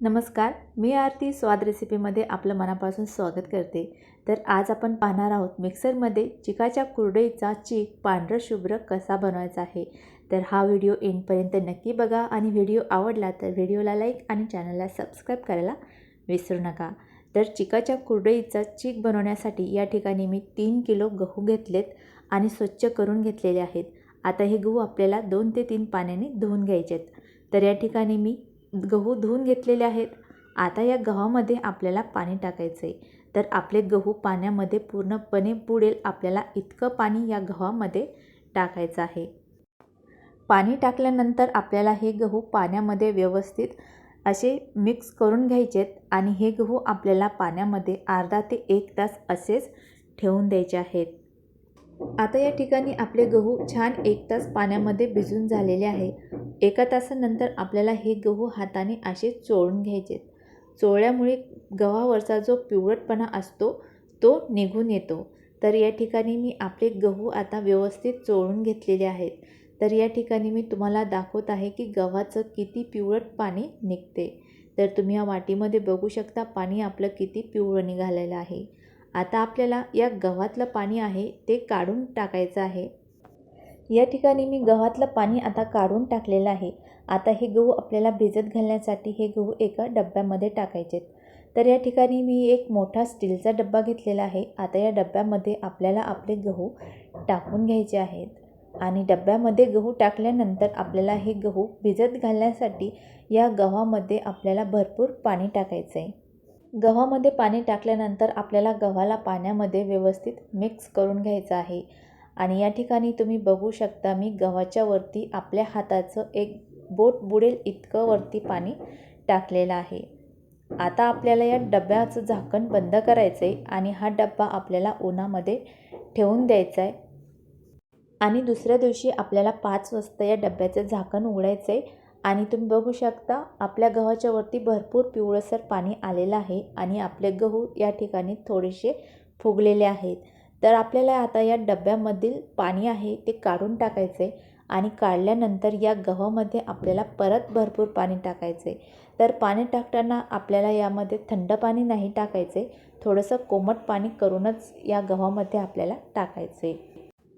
नमस्कार मी आरती स्वाद रेसिपीमध्ये आपलं मनापासून स्वागत करते. तर आज आपण पाहणार आहोत मिक्सरमध्ये चिकाच्या कुरडईचा चीक पांढरं शुभ्र कसा बनवायचा आहे. तर हा व्हिडिओ एंडपर्यंत नक्की बघा आणि व्हिडिओ आवडला तर व्हिडिओला लाईक आणि चॅनलला सबस्क्राईब करायला विसरू नका. तर चिकाच्या कुरडईचा चीक बनवण्यासाठी या ठिकाणी मी तीन किलो गहू घेतलेत आणि स्वच्छ करून घेतलेले आहेत. आता हे गहू आपल्याला दोन ते तीन पाण्याने धुवून घ्यायचे आहेत तर या ठिकाणी मी गहू धुवून घेतलेले आहेत. आता या गव्हामध्ये आपल्याला पाणी टाकायचं आहे तर आपले गहू पाण्यामध्ये पूर्णपणे बुडेल आपल्याला इतकं पाणी या गव्हामध्ये टाकायचं आहे. पाणी टाकल्यानंतर आपल्याला हे गहू पाण्यामध्ये व्यवस्थित असे मिक्स करून घ्यायचेत आणि हे गहू आपल्याला पाण्यामध्ये अर्धा ते एक तास असेच ठेवून द्यायचे आहेत. आता या ठिकाणी आपले गहू छान एक तास पाण्यामध्ये भिजून झालेले आहे. एका तासानंतर आपल्याला हे गहू हाताने असे चोळून घ्यायचे. चोळल्यामुळे गव्हावरचा जो पिवळटपणा असतो तो निघून येतो. तर या ठिकाणी मी आपले गहू आता व्यवस्थित चोळून घेतलेले आहेत. तर या ठिकाणी मी तुम्हाला दाखवत आहे की गव्हाचं किती पिवळट पाणी निघते. तर तुम्ही या वाटीमध्ये बघू शकता पाणी आपलं किती पिवळं निघालेलं आहे. आता आपल्याला या गव्हातलं पाणी आहे ते काढून टाकायचं आहे. या ठिकाणी मी गव्हातलं पाणी आता काढून टाकलेलं आहे. आता हे गहू आपल्याला भिजत घालण्यासाठी हे गहू एका डब्यामध्ये टाकायचे तर या ठिकाणी मी एक मोठा स्टीलचा डब्बा घेतलेला आहे. आता या डब्यामध्ये आपल्याला आपले गहू टाकून घ्यायचे आहेत. आणि डब्यामध्ये गहू टाकल्यानंतर आपल्याला हे गहू भिजत घालण्यासाठी या गव्हामध्ये आपल्याला भरपूर पाणी टाकायचं आहे गव्हामध्ये पाणी टाकल्यानंतर आपल्याला गव्हाला पाण्यामध्ये व्यवस्थित मिक्स करून घ्यायचं आहे. आणि या ठिकाणी तुम्ही बघू शकता मी गव्हाच्या वरती आपल्या हाताचं एक बोट बुडेल इतकं वरती पाणी टाकलेलं आहे. आता आपल्याला या डब्याचं झाकण बंद करायचं आहे आणि हा डब्बा आपल्याला उन्हामध्ये ठेवून द्यायचा आहे आणि दुसऱ्या दिवशी आपल्याला पाच वाजता या डब्याचं झाकण उघडायचं आहे आणि तुम्ही बघू शकता आपल्या गव्हाच्या वरती भरपूर पिवळसर पाणी आलेलं आहे आणि आपले गहू या ठिकाणी थोडेसे फुगलेले आहेत. तर आपल्याला आता या डब्यामधील पाणी आहे ते काढून टाकायचं आहे आणि काढल्यानंतर या गव्हामध्ये आपल्याला परत भरपूर पाणी टाकायचे. तर पाणी टाकताना आपल्याला यामध्ये थंड पाणी नाही टाकायचे थोडंसं कोमट पाणी करूनच या गव्हामध्ये आपल्याला टाकायचे.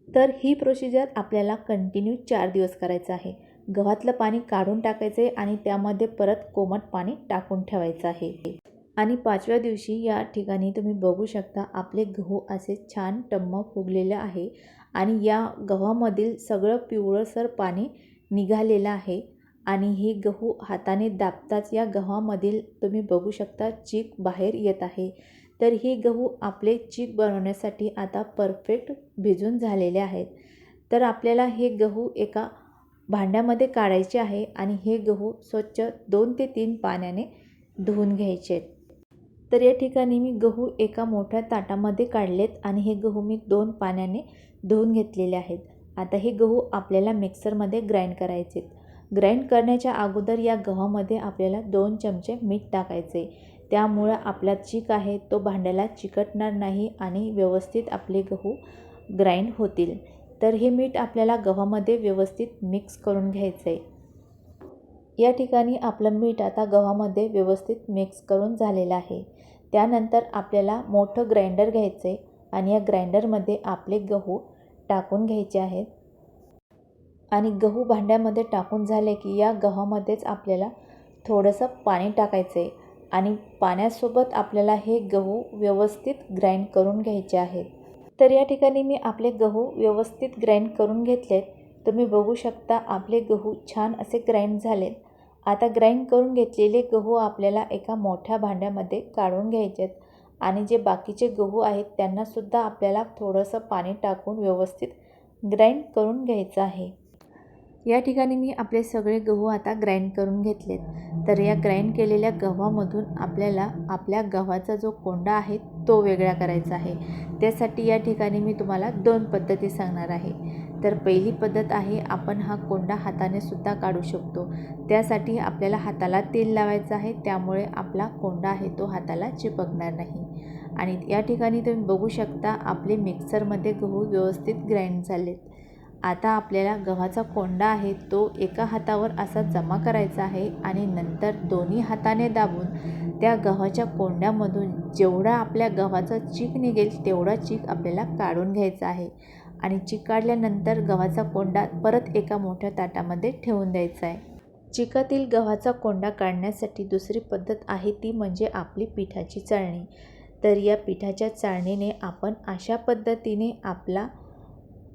तर ही प्रोसिजर आपल्याला कंटिन्यू चार दिवस करायचं आहे. गव्हातलं पाणी काढून टाकायचं आहे आणि त्यामध्ये परत कोमट पाणी टाकून ठेवायचं आहे. आणि पाचव्या दिवशी या ठिकाणी तुम्ही बघू शकता आपले गहू असे छान टम्म फुगलेले आहे आणि या गव्हामधील सगळं पिवळसर पाणी निघालेलं आहे आणि हे गहू हाताने दाबताच या गव्हामधील तुम्ही बघू शकता चीक बाहेर येत आहे. तर हे गहू आपले चीक बनवण्यासाठी आता परफेक्ट भिजून झालेले आहेत. तर आपल्याला हे गहू एका भांड्यामध्ये काढायचे आहे आणि हे गहू स्वच्छ दोन ते तीन पाण्याने धुवून घ्यायचे. आहेत तर या ठिकाणी मी गहू एका मोठ्या ताटामध्ये काढलेत आणि हे गहू मी दोन पाण्याने धुवून घेतलेले आहेत. आता हे गहू आपल्याला मिक्सरमध्ये ग्राइंड करायचे ग्राइंड करण्याच्या अगोदर या गव्हामध्ये आपल्याला दोन चमचे मीठ टाकायचे. त्यामुळं आपला चीक आहे तो भांड्याला चिकटणार नाही आणि व्यवस्थित आपले गहू ग्राइंड होतील. तर हे मीठ आपल्याला गव्हामध्ये व्यवस्थित मिक्स करून घ्यायचं आहे या ठिकाणी आपलं मीठ आता गव्हामध्ये व्यवस्थित मिक्स करून झालेलं आहे. त्यानंतर आपल्याला मोठं ग्राइंडर घ्यायचं आहे आणि या ग्राइंडरमध्ये आपले गहू टाकून घ्यायचे आहेत. आणि गहू भांड्यामध्ये टाकून झाले की या गव्हामध्येच आपल्याला थोडंसं पाणी टाकायचं आहे आणि पाण्यासोबत आपल्याला हे गहू व्यवस्थित ग्राइंड करून घ्यायचे आहेत. तर या ठिकाणी मी आपले गहू व्यवस्थित ग्राइंड करून घेतलेत. तुम्ही बघू शकता आपले गहू छान असे ग्राइंड झालेत. आता ग्राइंड करून घेतलेले गहू आपल्याला एका मोठ्या भांड्यामध्ये काढून घ्यायचे आहेत आणि जे बाकीचे गहू आहेत त्यांनासुद्धा आपल्याला थोडंसं पाणी टाकून व्यवस्थित ग्राइंड करून घ्यायचं आहे. या ठिकाणी मी आपले सगळे गहू आता ग्राइंड करून घेतलेत. तर या ग्राइंड केलेल्या गव्हामधून आपल्याला आपल्या गव्हाचा जो कोंडा आहे तो वेगळा करायचा आहे. त्यासाठी या ठिकाणी मी तुम्हाला दोन पद्धती सांगणार आहे. तर पहिली पद्धत आहे आपण हा कोंडा हाताने सुद्धा काढू शकतो. त्यासाठी आपल्याला हाताला तेल लावायचं आहे त्यामुळे आपला कोंडा आहे तो हाताला चिपकणार नाही. आणि या ठिकाणी तुम्ही बघू शकता आपले मिक्सरमध्ये गहू व्यवस्थित ग्राइंड झालेत. आता आपल्याला गव्हाचा कोंडा आहे तो एका हातावर असा जमा करायचा आहे आणि नंतर दोन्ही हाताने दाबून त्या गव्हाच्या कोंड्यामधून जेवढा आपल्या गव्हाचा चीक निघेल तेवढा चीक आपल्याला काढून घ्यायचा आहे आणि चीक काढल्यानंतर गव्हाचा कोंडा परत एका मोठ्या ताटामध्ये ठेवून द्यायचा आहे. चिकातील गव्हाचा कोंडा काढण्यासाठी दुसरी पद्धत आहे ती म्हणजे आपली पिठाची चाळणी. तर या पिठाच्या चाळणीने आपण अशा पद्धतीने आपला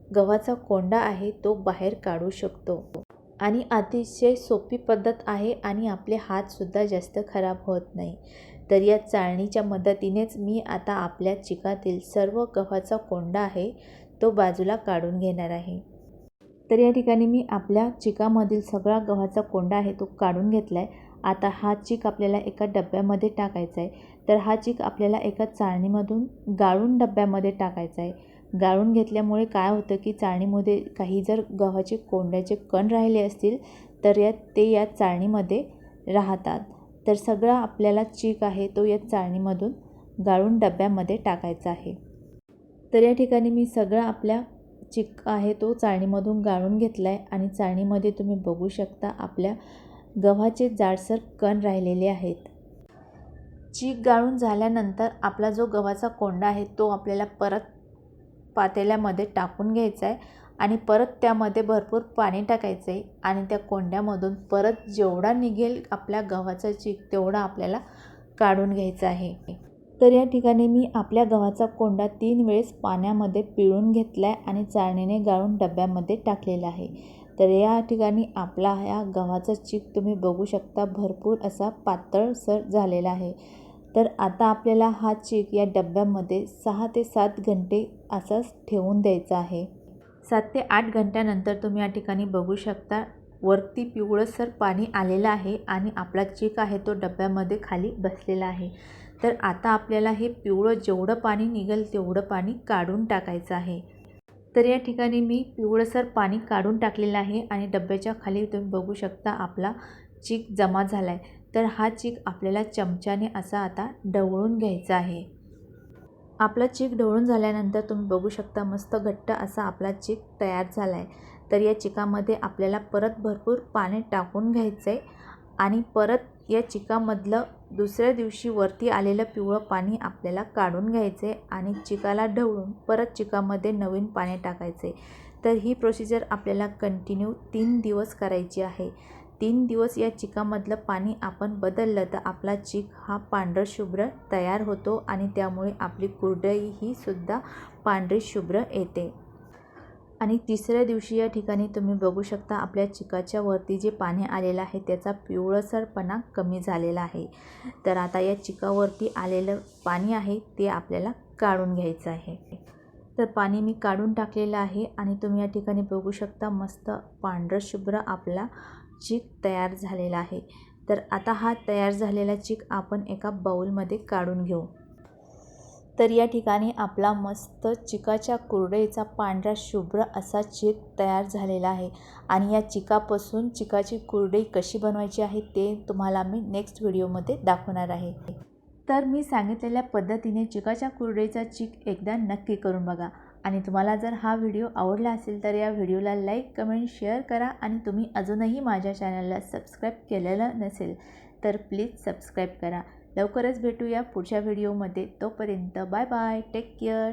गव्हाचा कोंडा आहे तो बाहेर काढू शकतो. आणि अतिशय सोपी पद्धत आहे आणि आपले हातसुद्धा जास्त खराब होत नाही. तर या चाळणीच्या मदतीनेच मी आता आपल्या चिकातील सर्व गव्हाचा कोंडा आहे तो बाजूला काढून घेणार आहे. तर या ठिकाणी मी आपल्या चिकामधील सगळा गव्हाचा कोंडा आहे तो काढून घेतला आहे आता हा चीक आपल्याला एका डब्यामध्ये टाकायचा आहे तर हा चीक आपल्याला एका चाळणीमधून गाळून डब्यामध्ये टाकायचा आहे गाळून घेतल्यामुळे काय होतं की चाळणीमध्ये काही जर गव्हाचे कोंड्याचे कण राहिले असतील तर या ते या चाळणीमध्ये राहतात. तर सगळा आपल्याला चीक आहे तो या चाळणीमधून गाळून डब्यामध्ये टाकायचा आहे. तर या ठिकाणी मी सगळा आपल्या चिक आहे तो चाळणीमधून गाळून घेतला आहे आणि चाळणीमध्ये तुम्ही बघू शकता आपल्या गव्हाचे जाडसर कण राहिलेले आहेत. चीक गाळून झाल्यानंतर आपला जो गव्हाचा कोंडा आहे तो आपल्याला परत पातेल्यामध्ये टाकून घ्यायचा आहे आणि परत त्यामध्ये भरपूर पाणी टाकायचं आहे आणि त्या कोंड्यामधून परत जेवढा निघेल आपल्या गव्हाचा चीक तेवढा आपल्याला काढून घ्यायचा आहे. तर या ठिकाणी मी आपल्या गव्हाचा कोंडा तीन वेळेस पाण्यामध्ये पिळून घेतला आहे आणि चाळणीने गाळून डब्यामध्ये टाकलेला आहे. तर या ठिकाणी आपला ह्या गव्हाचा चीक तुम्ही बघू शकता भरपूर असा पातळसर झालेला आहे. तर आता आपल्याला हा चीक या डब्यामध्ये सहा ते सात घंटे असाच ठेवून द्यायचा आहे. सात ते आठ घंट्यानंतर तुम्ही या ठिकाणी बघू शकता वरती पिवळसर पाणी आलेलं आहे आणि आपला चीक आहे तो डब्यामध्ये खाली बसलेला आहे. तर आता आपल्याला हे पिवळं जेवढं पाणी निघेल तेवढं पाणी काढून टाकायचं आहे. तर या ठिकाणी मी पिवळसर पाणी काढून टाकलेलं आहे आणि डब्याच्या खाली तुम्ही बघू शकता आपला चीक जमा झाला आहे तर हा चीक आपल्याला चमच्याने असा आता ढवळून घ्यायचा आहे. आपला चीक ढवळून झाल्यानंतर तुम्ही बघू शकता मस्त घट्ट असा आपला चीक तयार झाला आहे तर या चिकामध्ये आपल्याला परत भरपूर पाणी टाकून घ्यायचं आहे आणि परत या चिकामधलं दुसऱ्या दिवशी वरती आलेलं पिवळं पाणी आपल्याला काढून घ्यायचं आहे आणि चिकाला ढवळून परत चिकामध्ये नवीन पाणी टाकायचं आहे तर ही प्रोसिजर आपल्याला कंटिन्यू तीन दिवस करायची आहे. तीन दिवस या चिकामधलं पाणी आपण बदललं तर आपला चिक हा पांढरशुभ्र तयार होतो आणि त्यामुळे आपली कुरडई ही सुद्धा पांढरी शुभ्र येते. आणि तिसऱ्या दिवशी या ठिकाणी तुम्ही बघू शकता आपल्या चिकाच्या वरती जे पाणी आलेलं आहे त्याचा पिवळसरपणा कमी झालेला आहे. तर आता या चिकावरती आलेलं पाणी आहे ते आपल्याला काढून घ्यायचं आहे. तर पाणी मी काढून टाकलेलं आहे आणि तुम्ही या ठिकाणी बघू शकता मस्त पांढरशुभ्र आपला चीक तयार झालेला आहे. तर आता हा तयार झालेला चीक आपण एका बाऊलमध्ये काढून घेऊ. तर या ठिकाणी आपला मस्त चिकाच्या कुरडईचा पांढरा शुभ्र असा चीक तयार झालेला आहे. आणि या चिकापासून चिकाची कुरडई कशी बनवायची आहे ते तुम्हाला मी नेक्स्ट व्हिडिओमध्ये दाखवणार आहे. तर मी सांगितलेल्या पद्धतीने चिकाच्या कुरडईचा चीक एकदा नक्की करून बघा. आणि तुम्हाला जर हा व्हिडिओ आवडला असेल तर या व्हिडिओला लाईक कमेंट शेअर करा आणि तुम्ही अजूनही माझ्या चॅनलला सबस्क्राईब केलेलं नसेल तर प्लीज सबस्क्राईब करा. लवकरच भेटूया पुढच्या व्हिडिओमध्ये. तोपर्यंत बाय बाय. Take care.